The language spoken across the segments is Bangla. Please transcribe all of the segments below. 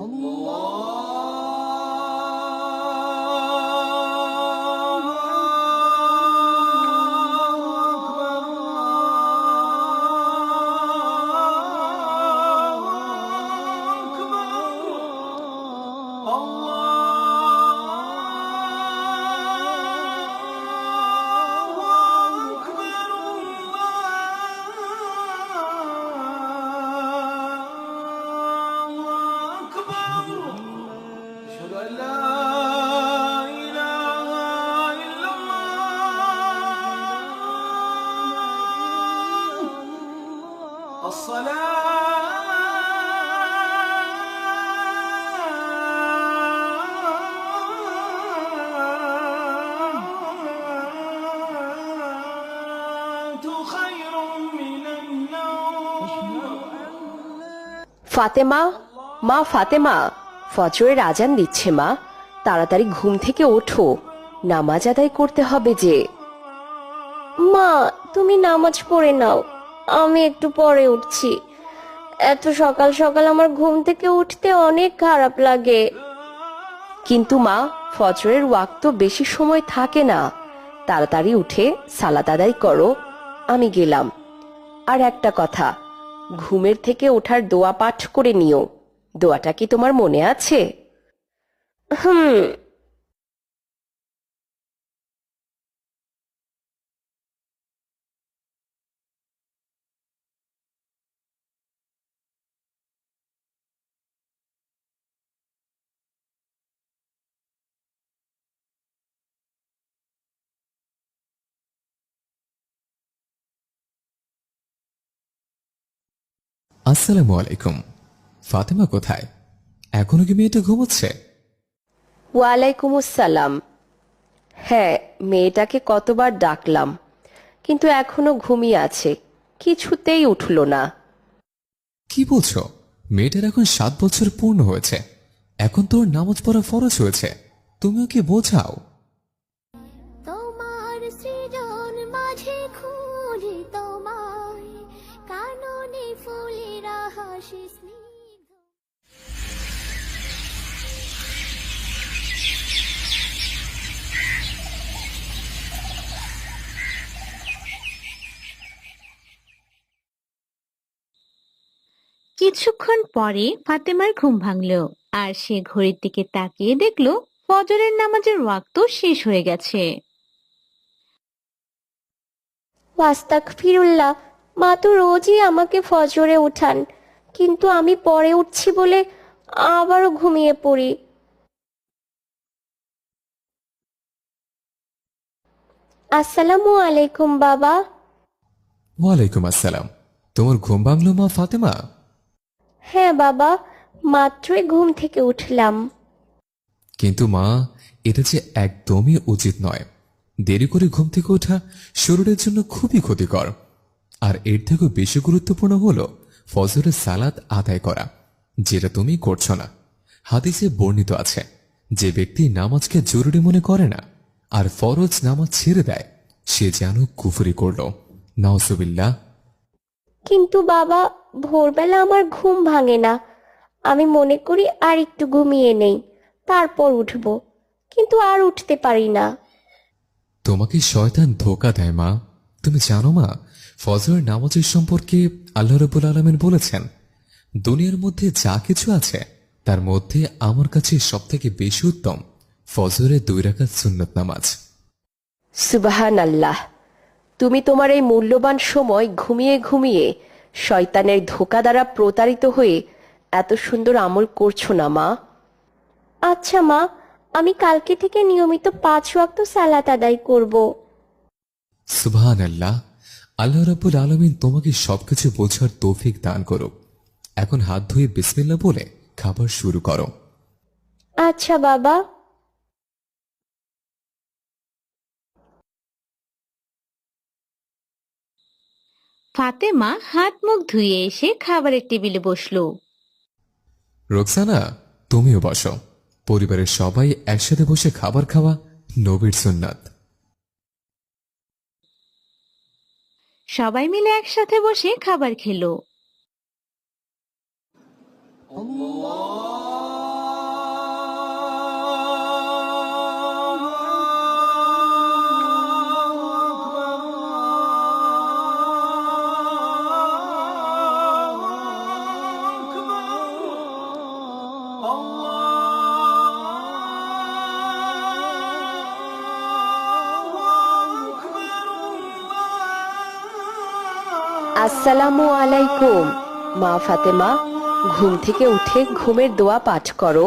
Oh. ফাতেমা, মা ফাতেমা, ফজরের আজান দিচ্ছে মা। তাড়াতাড়ি ঘুম থেকে ওঠো, নামাজ আদায় করতে হবে যে। মা, তুমি নামাজ পড়ে নাও। আমি একটু পরে উঠছি। এত সকাল সকাল আমার ঘুম থেকে উঠতে অনেক খারাপ লাগে। কিন্তু মা, ফজরের ওয়াক্ত বেশি সময় থাকে না। তাড়াতাড়ি উঠে সালাত আদায় করো, আমি গেলাম। আর একটা কথা, ঘুমের থেকে ওঠার দোয়া পাঠ করে নিও। দোয়াটা কি তোমার মনে আছে? হুম। আসসালামু আলাইকুম। ফাতেমা কোথায়? এখনও কি মেয়েটা ঘুমোচ্ছে? ওয়ালাইকুম আসসালাম। হ্যাঁ মেয়েটাকে কতবার ডাকলাম কিন্তু এখনও ঘুমিয়ে আছে কিছুতেই উঠল না। কি বলছো? মেয়েটার এখন সাত বছর পূর্ণ হয়েছে। এখন তোর নামাজ পড়া ফরজ হয়েছে। তুমিও কি বোঝাও? কিছুক্ষণ পরে ফাতেমার ঘুম ভাঙল আর সে ঘড়ির দিকে তাকিয়ে দেখল ফজরের নামাজের ওয়াক্ত শেষ হয়ে গেছে। ওয়াস্তাক ফিরুল্লাহ মা তো রোজই আমাকে ফজরে উঠান কিন্তু আমি পরে উঠছি বলে আবারও ঘুমিয়ে পড়ি। আসসালামু আলাইকুম বাবা। ওয়ালাইকুম আসসালাম। তোমার ঘুম ভাঙলো মা ফাতেমা? হ্যাঁ বাবা, মাত্রই ঘুম থেকে উঠলাম। কিন্তু মা, এটা যে একদমই উচিত নয়। দেরি করে ঘুম থেকে ওঠা শরীরের জন্য খুবই ক্ষতিকর। আর এর থেকেও বেশি গুরুত্বপূর্ণ হলো ফজরের সালাত আদায় করা, যেটা তুমি করছ না। হাদিসে বর্ণিত আছে, যে ব্যক্তি নামাজকে জরুরি মনে করে না, আর ফরজ নামাজ ছেড়ে দেয়, সে যেন কুফরি করল। নওসুবিল্লাহ কিন্তু বাবা ভোরবেলা আমার ঘুম ভাঙে না। আমি মনে করি আর একটু ঘুমিয়ে নেই তারপর উঠব। কিন্তু আর উঠতে পারি না। তোমাকে শয়তান ধোকা দেয় মা। তুমি জানো মা ফজর নামাজের সম্পর্কে আল্লাহ রবুল আলমেন বলেছেন দুনিয়ার মধ্যে যা কিছু আছে তার মধ্যে আমার কাছে সব থেকে বেশি উত্তম ফজরের দুই রাকাত সুন্নত নামাজ। সুবাহান আল্লাহ তুমি তোমার এই মূল্যবান সময় ঘুমিয়ে ঘুমিয়ে শয়তানের ধোকা দ্বারা প্রতারিত হয়ে এত সুন্দর আমল করছ না মা। আচ্ছা মা আমি কালকে থেকে নিয়মিত পাঁচ ওয়াক্ত সালাত আদায় করব। সুবহান আল্লাহ আল্লাহ রাবুল আলমিন তোমাকে সবকিছু বোঝার তৌফিক দান করুক। এখন হাত ধুয়ে বিসমিল্লা বলে খাবার শুরু করো। আচ্ছা বাবা। ফাতেমা হাত মুখ ধুয়ে এসে খাবারের টেবিলে বসল। রোকসানা তুমিও বসো। পরিবারের সবাই একসাথে বসে খাবার খাওয়া নবীর সুন্নাত। সবাই মিলে একসাথে বসে খাবার খেলো। আল্লাহ! আসসালামু আলাইকুম। মা ফাতেমা ঘুম থেকে উঠে ঘুমের দোয়া পাঠ করো।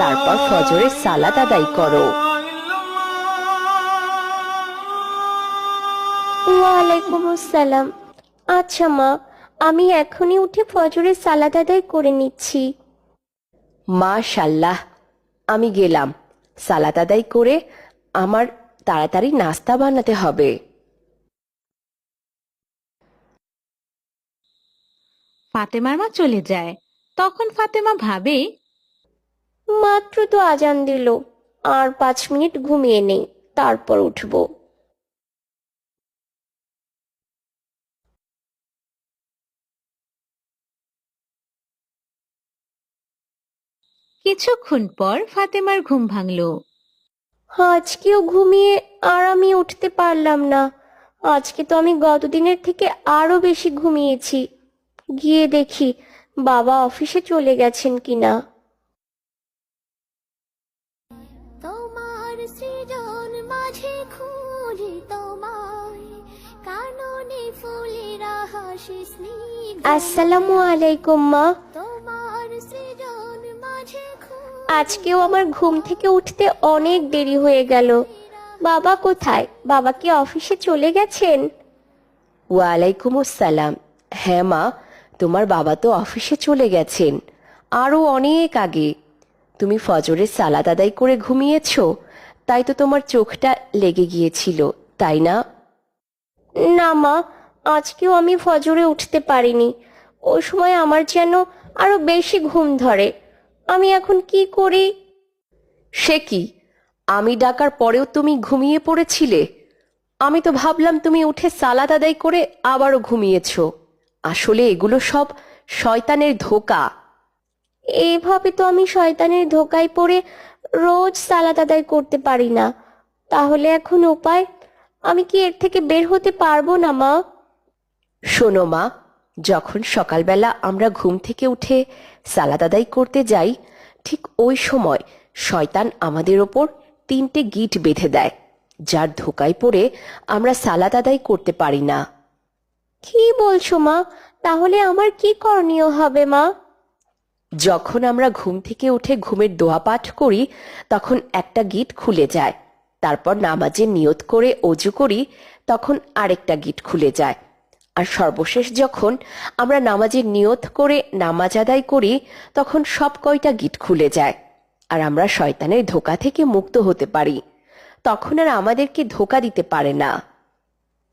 তারপর ফজরের সালাত আদায় করো। ওয়ালাইকুম আসসালাম। আচ্ছা মা আমি এখনই উঠে ফজরের সালাদ আদায় করে নিচ্ছি। মাশাল্লাহ আমি গেলাম। সালাত আদায় করে আমার তাড়াতাড়ি নাস্তা বানাতে হবে। ফাতেমার মা চলে যায়। তখন ফাতেমা ভাবে মাত্র তো আজান দিল আর পাঁচ মিনিট ঘুমিয়ে নেই তারপর উঠবো। কিছুক্ষণ পর ফাতেমার ঘুম ভাঙলো। আজকেও ঘুমিয়ে আর আমি উঠতে পারলাম না। আজকে তো আমি গতদিনের থেকে আরও বেশি ঘুমিয়েছি। গিয়ে দেখি বাবা অফিসে চলে গেছেন কিনা। তোমার সৃজন মাঝে খুঁজি তোমায় কাননে ফুলেরা হাসি আসসালামু আলাইকুম মা। তোমার সৃজন মাঝে আজকেও আমার ঘুম থেকে উঠতে অনেক দেরি হয়ে গেল। বাবা কোথায়? বাবা কি অফিসে চলে গেছেন? ওয়ালাইকুম আসসালাম। হ্যাঁ মা। তোমার বাবা তো অফিসে চলে গেছেন। আরও অনেক আগে। তুমি ফজরের সালাদ আদায় করে ঘুমিয়েছ, তাই তো তোমার চোখটা লেগে গিয়েছিল, তাই না? না মা, আজকেও আমি ফজরে উঠতে পারিনি। ওই সময় আমার যেন আরও বেশি ঘুম ধরে। আমি এখন কি করি? সে কি? আমি ডাকার পরেও তুমি ঘুমিয়ে পড়েছিলে? আমি তো ভাবলাম তুমি উঠে সালাদ আদায় করে আবারও ঘুমিয়েছো। আসলে এগুলো সব শয়তানের ধোকা। এইভাবে তো আমি শয়তানের ধোকায় পড়ে রোজ সালাদ আদায় করতে পারি না। তাহলে এখন উপায়? আমি কি এর থেকে বের হতে পারব না, মা? শোনো, মা, যখন সকালবেলা আমরা ঘুম থেকে উঠে সালাদ আদায় করতে যাই, ঠিক ওই সময় শয়তান আমাদের ওপর তিনটে গিট বেঁধে দেয়, যার ধোকায় পড়ে আমরা সালাদ আদায় করতে পারি না। কি বলছো মা? তাহলে আমার কি করণীয় হবে মা? যখন আমরা ঘুম থেকে উঠে ঘুমের দোয়া পাঠ করি, তখন একটা গিট খুলে যায়। তারপর নামাজের নিয়ত করে অজু করি, তখন আরেকটা গিট খুলে যায়। আর সর্বশেষ যখন আমরা নামাজের নিয়ত করে নামাজ আদায় করি, তখন সব কয়টা গিট খুলে যায়। আর আমরা শয়তানের ধোকা থেকে মুক্ত হতে পারি। তখন আর আমাদেরকে ধোকা দিতে পারে না।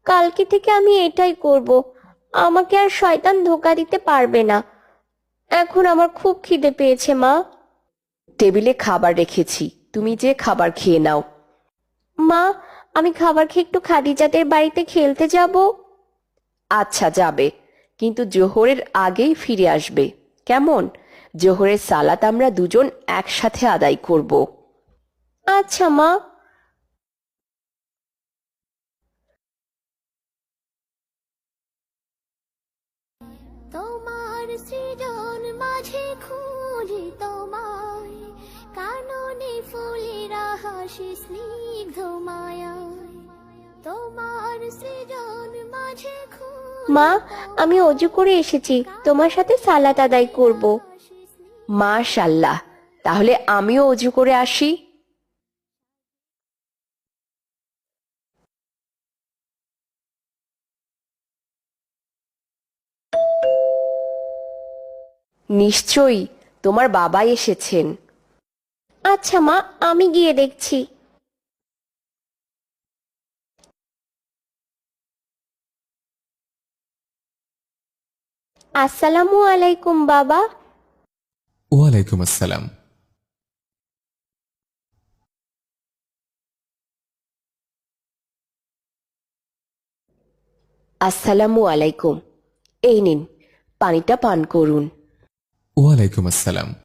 কালকে থেকে আমি এটাই করব। আমাকে আর শয়তান ধোকা দিতে পারবে না। এখন আমার খুব খিদে পেয়েছে মা। টেবিলে খাবার রেখেছি। তুমি যে খাবার খেয়ে নাও। মা আমি খাবার খেয়ে একটু খাদিজাদের বাড়িতে খেলতে যাব। আচ্ছা যাবে। কিন্তু জোহরের আগেই ফিরে আসবে। কেমন? জোহরের সালাত আমরা দুজন একসাথে আদায় করব। আচ্ছা মা। সৃজন মাঝে খুঁজি তোমায় কাননে ফুলেরা হাসি স্নিগ্ধ মায়ায়। তোমার সৃজন মাঝে মা আমি অজু করে এসেছি তোমার সাথে সালাত আদায় করব। মাশাল্লাহ তাহলে আমিও অজু করে আসি। নিশ্চয়ই তোমার বাবা এসেছেন। আচ্ছা মা আমি গিয়ে দেখছি। আসসালামু আলাইকুম বাবা। ওয়ালাইকুম আসসালাম। আসসালামু আলাইকুম। এই নিন পানিটা পান করুন। ওয়ালাইকুম আসসালাম।